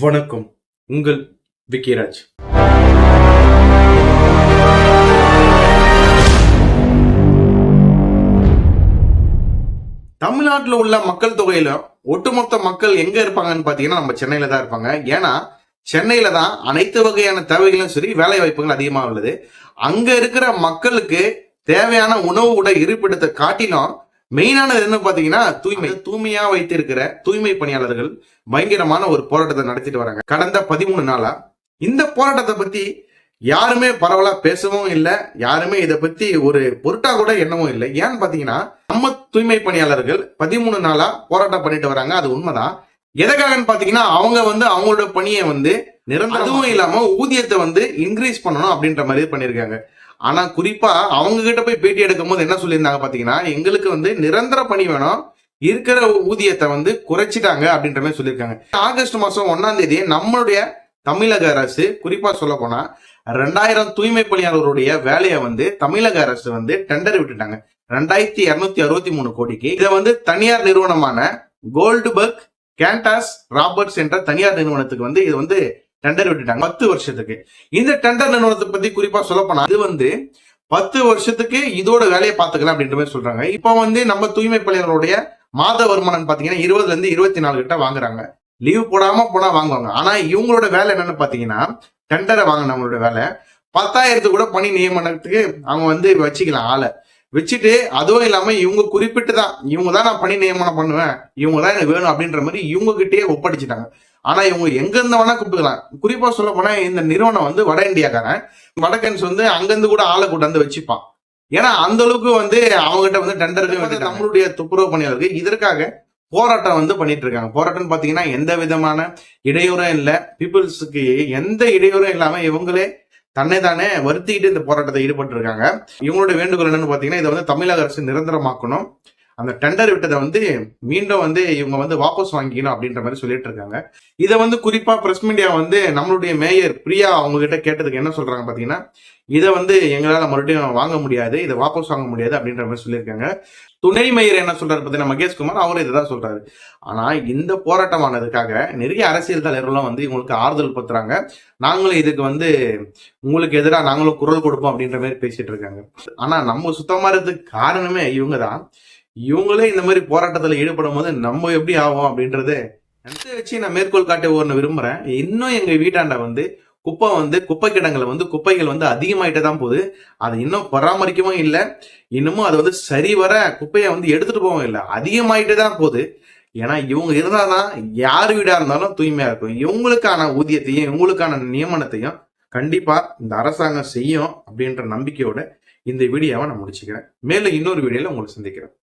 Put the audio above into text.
வணக்கம். உங்கள் விக்கிராஜ் தமிழ்நாட்டில் உள்ள மக்கள் தொகையில ஒட்டுமொத்த மக்கள் எங்க இருப்பாங்கன்னு பாத்தீங்கன்னா நம்ம சென்னையில தான் இருப்பாங்க. ஏன்னா சென்னையில தான் அனைத்து வகையான தேவைகளும் சரி வேலை வாய்ப்புகள் அதிகமாக உள்ளது. அங்க இருக்கிற மக்களுக்கு தேவையான உணவு உடை இருப்பிடத்தை காட்டிலும் மெயினானது என்ன பாத்தீங்கன்னா தூய்மை. தூய்மையா வைத்திருக்கிற தூய்மை பணியாளர்கள் பயங்கரமான ஒரு போராட்டத்தை நடத்திட்டு வராங்க. கடந்த பதிமூணு நாளா இந்த போராட்டத்தை பத்தி யாருமே பரவலா பேசவும் இல்லை யாருமே இதை பத்தி ஒரு பொருட்டா கூட எண்ணவும் இல்லை. ஏன்னு பாத்தீங்கன்னா நம்ம தூய்மை பணியாளர்கள் பதிமூணு நாளா போராட்டம் பண்ணிட்டு வராங்க. அது உண்மைதான். எதுக்காகன்னு பாத்தீங்கன்னா அவங்க வந்து அவங்களோட பணியை வந்து நிரந்தரம் அதுவும் இல்லாம ஊதியத்தை வந்து இன்க்ரீஸ் பண்ணணும் அப்படின்ற மாதிரி பண்ணிருக்காங்க ஆனா குறிப்பா அவங்க கிட்ட போய் பேட்டி எடுக்கும் போது என்ன சொல்லியிருந்தாங்க பாத்தீங்கன்னா எங்களுக்கு வந்து நிரந்தர பணி வேணும். இருக்கிற ஊதியத்தை வந்து குறைச்சிட்டாங்க அப்படின்ற மாதிரி சொல்லியிருக்காங்க. ஆகஸ்ட் மாசம் ஒன்னாம் தேதி நம்மளுடைய தமிழக அரசு குறிப்பா சொல்ல போனா ரெண்டாயிரம் தூய்மை பணியாளர்களுடைய வேலையை வந்து தமிழக அரசு வந்து டெண்டர் விட்டுட்டாங்க. ரெண்டாயிரத்தி இருநூத்தி அறுபத்தி மூணு கோடிக்கு. இதை வந்து தனியார் நிறுவனமான கோல்டுபர்க் கேண்டாஸ் ராபர்ட்ஸ் என்ற தனியார் நிறுவனத்துக்கு வந்து இது வந்து டெண்டர் விட்டுட்டாங்க. பத்து வருஷத்துக்கு. இந்த டெண்டர் நிறுவனத்தை பத்தி குறிப்பா சொல்ல போனா அது வந்து பத்து வருஷத்துக்கு இதோட வேலையை பார்த்துக்கலாம் அப்படின்ற மாதிரி சொல்றாங்க. இப்போ வந்து நம்ம தூய்மை பள்ளியர்களுடைய மாத வருமானம் பாத்தீங்கன்னா இருபதுல இருந்து இருபத்தி நாலு கிட்ட வாங்குறாங்க. லீவ் போடாம போனா வாங்குவாங்க. ஆனா இவங்களோட வேலை என்னன்னு பாத்தீங்கன்னா டெண்டரை வாங்கினவங்களோட வேலை பத்தாயிரத்துக்கு கூட பணி நியமனத்துக்கு அவங்க வந்து வச்சுக்கலாம் ஆளை. வச்சுட்டு அதுவும் இல்லாம இவங்க குறிப்பிட்டு தான் இவங்க தான் நான் பணி நியமனம் பண்ணுவேன் இவங்க தான் எனக்கு வேணும் அப்படின்ற மாதிரி இவங்க கிட்டேயே ஒப்படைச்சிட்டாங்க. ஆனா இவங்க எங்க இருந்து வேணா கூப்பிட்டுக்கலாம். குறிப்பா சொல்ல போனா இந்த நிறுவனம் வந்து வட இந்தியாக்காரன். வடக்கன்ஸ் வந்து அங்கிருந்து கூட ஆளை கூட்டாந்து வச்சுப்பான். ஏன்னா அந்த அளவுக்கு வந்து அவங்ககிட்ட வந்து டெண்டருக்கு வந்து நம்மளுடைய துப்புரவு பணியாளருக்கு இதற்காக போராட்டம் வந்து பண்ணிட்டு இருக்காங்க. போராட்டம் பாத்தீங்கன்னா எந்த விதமான இடையூறும் இல்லை. பீப்புள்ஸுக்கு எந்த இடையூறும் இல்லாம இவங்களே தன்னை தானே வருத்திக்கிட்டு இந்த போராட்டத்தை ஈடுபட்டு இருக்காங்க இவங்களுடைய வேண்டுகோள் என்னன்னு பாத்தீங்கன்னா இதை வந்து தமிழக அரசு நிரந்தரமாக்கணும். அந்த டெண்டர் விட்டதை வந்து மீண்டும் வந்து இவங்க வந்து வாபஸ் வாங்கிக்கணும் அப்படின்ற மாதிரி சொல்லிட்டு இருக்காங்க. இதை வந்து குறிப்பா பிரஸ் மீடியா வந்து நம்மளுடைய மேயர் பிரியா அவங்க கிட்ட கேட்டதுக்கு என்ன சொல்றாங்க பாத்தீங்கன்னா இதை வந்து எங்களால மறுபடியும் வாங்க முடியாது இதை வாபஸ் வாங்க முடியாது அப்படின்ற மாதிரி சொல்லியிருக்காங்க. துணை மேயர் என்ன சொல்றாரு பார்த்தீங்கன்னா மகேஷ்குமார் அவரும் இதை தான் சொல்றாரு. ஆனா இந்த போராட்டமானதுக்காக நிறைய அரசியல் தலைவர்களும் வந்து இவங்களுக்கு ஆறுதல் பத்துறாங்க. நாங்களும் இதுக்கு வந்து உங்களுக்கு எதிராக நாங்களும் குரல் கொடுப்போம் அப்படின்ற மாதிரி பேசிட்டு இருக்காங்க. ஆனா நம்ம சுத்தமாறதுக்கு காரணமே இவங்க தான் இவங்களே இந்த மாதிரி போராட்டத்தில் ஈடுபடும் போது நம்ம எப்படி ஆகும் அப்படின்றது அதை வச்சு நான் மேற்கோள் காட்ட ஒன்று விரும்புறேன். இன்னும் எங்கள் வீட்டாண்ட வந்து குப்பை வந்து குப்பை கிடங்களை வந்து குப்பைகள் வந்து அதிகமாயிட்டே தான் போகுது. அதை இன்னும் பராமரிக்கவும் இல்லை. இன்னமும் அது வந்து சரி வர குப்பையை வந்து எடுத்துட்டு போகவும் இல்லை. அதிகமாயிட்டே தான் போகுது. ஏன்னா இவங்க இருந்தாதான் யார் வீடாக இருந்தாலும் தூய்மையாக இருக்கும். இவங்களுக்கான ஊதியத்தையும் இவங்களுக்கான நியமனத்தையும் கண்டிப்பாக இந்த அரசாங்கம் செய்யும் அப்படின்ற நம்பிக்கையோட இந்த வீடியோவை நான் முடிச்சுக்கிறேன். மேலும் இன்னொரு வீடியோவில் உங்களை சந்திக்கிறேன்.